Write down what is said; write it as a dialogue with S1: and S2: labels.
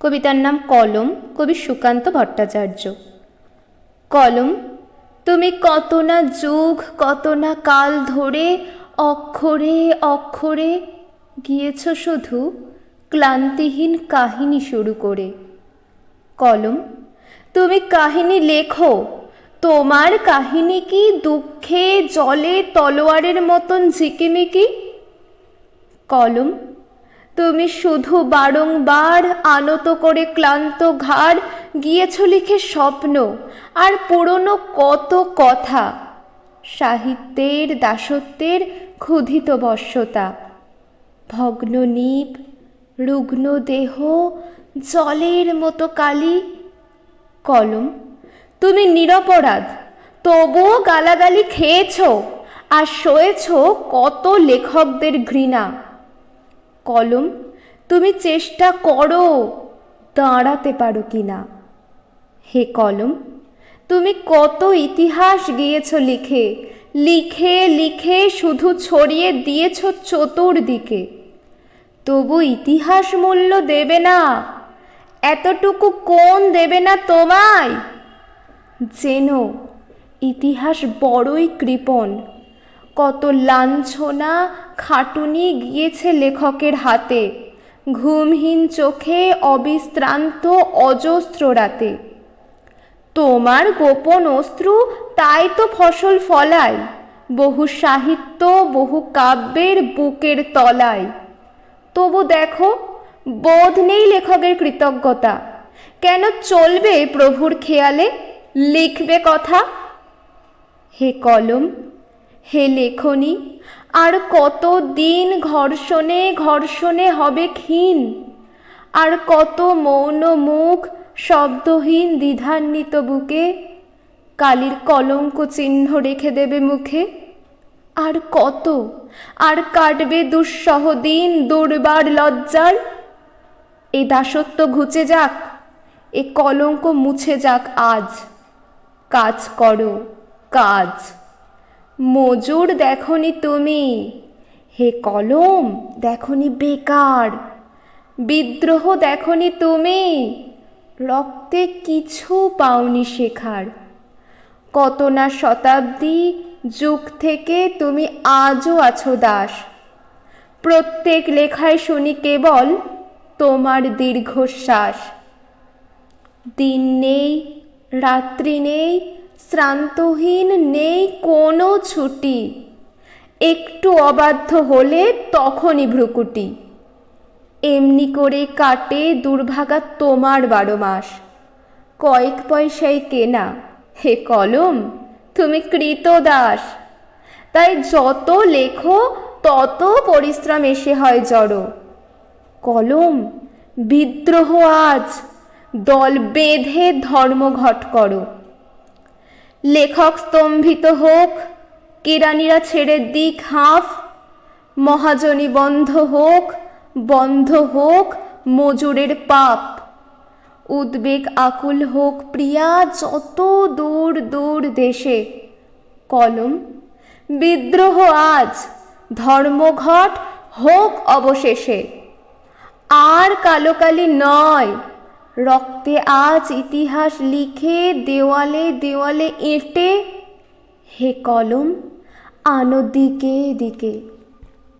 S1: কবিতার নাম কলম, কবি সুকান্ত ভট্টাচার্য। কলম, তুমি কত না যুগ, কত না কাল ধরে, অক্ষরে অক্ষরে গিয়েছ শুধু ক্লান্তিহীন কাহিনী শুরু করে। কলম, তুমি কাহিনী লেখো, তোমার কাহিনী কি দুঃখে, জলে, তলোয়ারের মতন ঝিকিমিকি? কলম তুমি শুধু বারংবার আনত করে ক্লান্ত ঘাড় গিয়েছ লিখে স্বপ্ন, আর পুরনো কত কথা, সাহিত্যের দাসত্বের ক্ষুধিত বশ্যতা ভগ্ন নীপ রুগ্ন দেহ, জলের মতো কালি, কলম, তুমি নিরপরাধ, তবুও গালাগালি খেয়েছ, আর সয়েছ কত লেখকদের ঘৃণা। কলম, তুমি চেষ্টা করো দাঁড়াতে পারো কি না। হে কলম, তুমি কত ইতিহাস গিয়েছ লিখে লিখে লিখে শুধু ছড়িয়ে দিয়েছ চতুর্দিকে। তবু ইতিহাস মূল্য দেবে না, এতটুকু কোন দেবে না তোমায়। যেন ইতিহাস বড়ই কৃপণ কত লাঞ্ছনা খাটুনি গিয়েছে লেখকের হাতে। ঘুমহীন চোখে অবিশ্রান্ত অজস্র রাতে। তোমার গোপন অস্ত্র তাই তো ফসল ফলায়। বহু সাহিত্য, বহু কাব্যের বুকের তলায়। তবু দেখো, বোধ নেই লেখকের কৃতজ্ঞতা। কেন চলবে প্রভুর খেয়ালে? লিখবে কথা? হে কলম হে লেখনী, আর কত দিন ঘর্ষণে ঘর্ষণে হবে ক্ষীণ? আর কত মৌন মুখ শব্দহীন দ্বিধান্বিত বুকে? কালির কলঙ্ক চিহ্ন রেখে দেবে মুখে? আর কত? আর কাটবে দুঃসহ দিন দুর্বার লজ্জার? এ দাসত্ব ঘুচে যাক, এ কলঙ্ক মুছে যাক আজ। কাজ করো, কাজ। মজুর দেখনি তুমি। হে কলম দেখনি বেকার। বিদ্রোহ দেখনি তুমি। রক্তে কিছু পাওনি শেখার। কত না শতাব্দী যুগ থেকে তুমি আজও আছো দাস। প্রত্যেক লেখায় শুনি কেবল তোমার দীর্ঘশ্বাস। দিন নেই, রাত্রি নেই শ্রান্তহীন নেই কোনো ছুটি। একটু অবাধ্য হলে তখনই ভ্রুকুটি। এমনি করে কাটে দুর্ভাগা তোমার বারো মাস। কয়েক পয়সায় কেনা। হে কলম, তুমি কৃত দাস। তাই যত লেখো, তত পরিশ্রম এসে হয় জড়ো। কলম, বিদ্রোহ আজ। দল বেঁধে ধর্মঘট করো। লেখক স্তম্ভিত হোক, কেরানিরা ছেড়ে দিক হাঁফ, মহাজনী বন্ধ হোক বন্ধ হোক, মজুরের পাপ। উদ্বেগ আকুল হোক প্রিয়া, যত দূর দূর দেশে। কলম, বিদ্রোহ আজ, ধর্মঘট হোক অবশেষে। আর কালোকালি নয় রক্তে আজ ইতিহাস লিখে দেওয়ালে দেওয়ালে এঁটে হে কলম আনো দিকে দিকে।